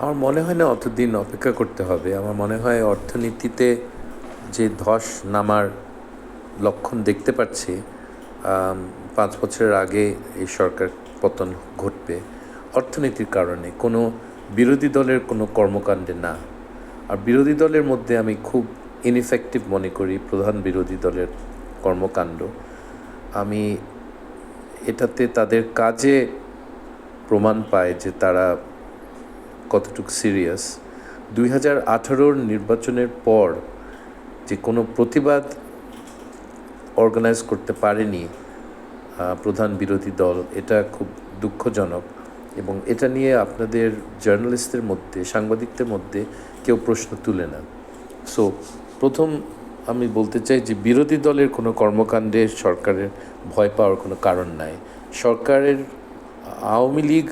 আমার মনে হয় না অতদিন অপেক্ষা করতে হবে। আমার মনে হয় অর্থনীতিতে যে ধস নামার লক্ষণ দেখতে পাচ্ছি পাঁচ বছরের আগে এই সরকার পতন ঘটবে অর্থনীতির কারণে। কোনো বিরোধী দলের কোনো কর্মকাণ্ডে না। আর বিরোধী দলের মধ্যে আমি খুব ইনইফেক্টিভ মনে করি, প্রধান বিরোধী দলের কর্মকাণ্ড। আমি এটাতে তাদের কাজে প্রমাণ পায় যে তারা কতটুকু সিরিয়াস দুই হাজার আঠারোর নির্বাচনের পর যে কোনো প্রতিবাদ অর্গানাইজ করতে পারেনি প্রধান বিরোধী দল, এটা খুব দুঃখজনক। এবং এটা নিয়ে আপনাদের জার্নালিস্টদের মধ্যে, সাংবাদিকদের মধ্যে কেউ প্রশ্ন তুলে না। সো প্রথম আমি বলতে চাই যে বিরোধী দলের কোনো কর্মকাণ্ডে সরকারের ভয় পাওয়ার কোনো কারণ নাই। সরকারের আওয়ামী লীগ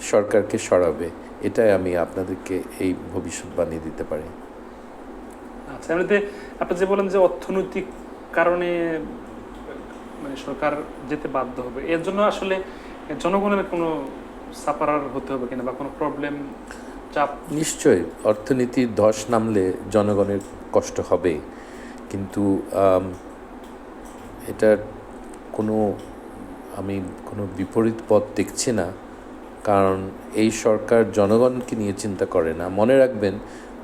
সরকারকে সরাবে। এটাই আমি আপনাদেরকে এই ভবিষ্যৎবাণী দিতে পারি। আচ্ছা এমনিতে আপনি যে বলেন যে অর্থনৈতিক কারণে মানে সরকার যেতে বাধ্য হবে এর জন্য আসলে জনগণের কোনো সাপারার হতে হবে কিনা বা কোনো প্রবলেম চাপ? নিশ্চয়ই অর্থনীতির ধস নামলে জনগণের কষ্ট হবে। কিন্তু এটার কোনো আমি কোনো বিপরীত পথ দেখছি না। কারণ এই সরকার জনগণকে নিয়ে চিন্তা করে না। মনে রাখবেন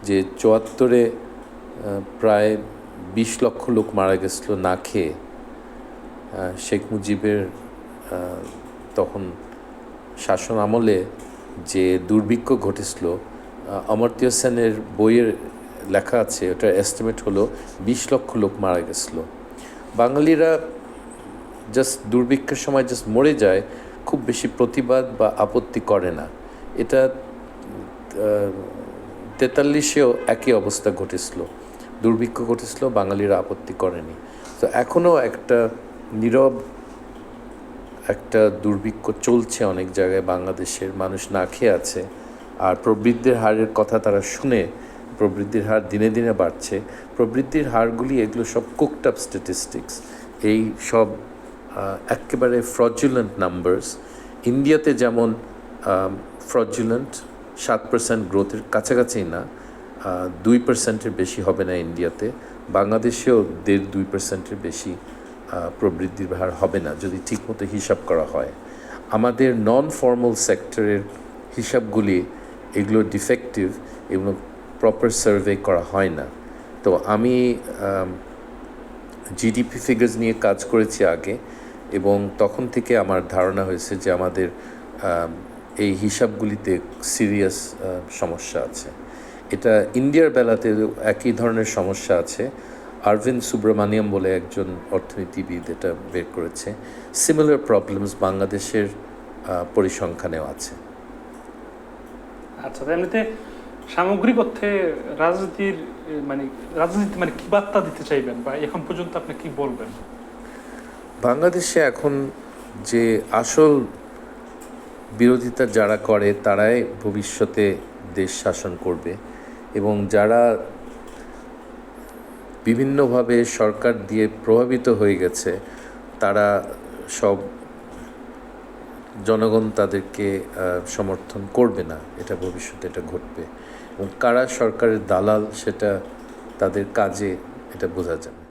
যে চুয়াত্তরে প্রায় বিশ লক্ষ লোক মারা গেছিল না খেয়ে। শেখ মুজিবের তখন শাসন আমলে যে দুর্ভিক্ষ ঘটেছিল অমর্ত্য সেনের বইয়ের লেখা আছে, ওটার এস্টিমেট হলো বিশ লক্ষ লোক মারা গেছিল। বাঙালিরা জাস্ট দুর্ভিক্ষের সময় জাস্ট মরে যায়, খুব বেশি প্রতিবাদ বা আপত্তি করে না। এটা তেতাল্লিশেও একই অবস্থা ঘটেছিল। দুর্ভিক্ষ ঘটেছিল, বাঙালিরা আপত্তি করেনি। তো এখনও একটা নীরব একটা দুর্ভিক্ষ চলছে অনেক জায়গায় বাংলাদেশের, মানুষ না খেয়ে আছে। আর প্রবৃদ্ধির হারের কথা তারা শুনে, প্রবৃদ্ধির হার দিনে দিনে বাড়ছে। প্রবৃদ্ধির হারগুলি এগুলো সব কুকড আপ স্ট্যাটিস্টিক্স এই সব একেবারে ফ্রজুলেন্ট নাম্বারস ইন্ডিয়াতে যেমন ফ্রজুলেন্ট সাত পার্সেন্ট গ্রোথের কাছাকাছি না দুই পার্সেন্টের বেশি হবে না ইন্ডিয়াতে, বাংলাদেশেও দেড় দুই পার্সেন্টের বেশি প্রবৃদ্ধির হার হবে না যদি ঠিকমতো হিসাব করা হয়। আমাদের নন ফর্মাল সেক্টরের হিসাবগুলি এগুলো ডিফেক্টিভ এগুলো প্রপার সার্ভে করা হয় না। তো আমি জিডিপি ফিগার্স নিয়ে কাজ করেছি আগে এবং তখন থেকে আমার ধারণা হয়েছে যে আমাদের এই হিসাবগুলিতে সিরিয়াস সমস্যা আছে। এটা ইন্ডিয়ার বেলাতে একই ধরনের সমস্যা আছে। আরভিন্দ সুব্রমণিয়াম বলে একজন অর্থনীতিবিদ এটা বের করেছে। সিমিলার প্রবলেমস বাংলাদেশের পরিসংখ্যানেও আছে। আচ্ছা এমনিতে সামগ্রিক অর্থে রাজনীতির মানে রাজনীতি মানে কি বার্তা দিতে চাইবেন বা এখন পর্যন্ত আপনি কি বলবেন? বাংলাদেশে এখন যে আসল বিরোধিতা যারা করে, তারাই ভবিষ্যতে দেশ শাসন করবে এবং যারা বিভিন্নভাবে সরকার দিয়ে প্রভাবিত হয়ে গেছে, তারা সব জনগণ তাদেরকে সমর্থন করবে না। এটা ভবিষ্যতে এটা ঘটবে এবং কারা সরকারের দালাল, সেটা তাদের কাজে এটা বোঝা যাবে।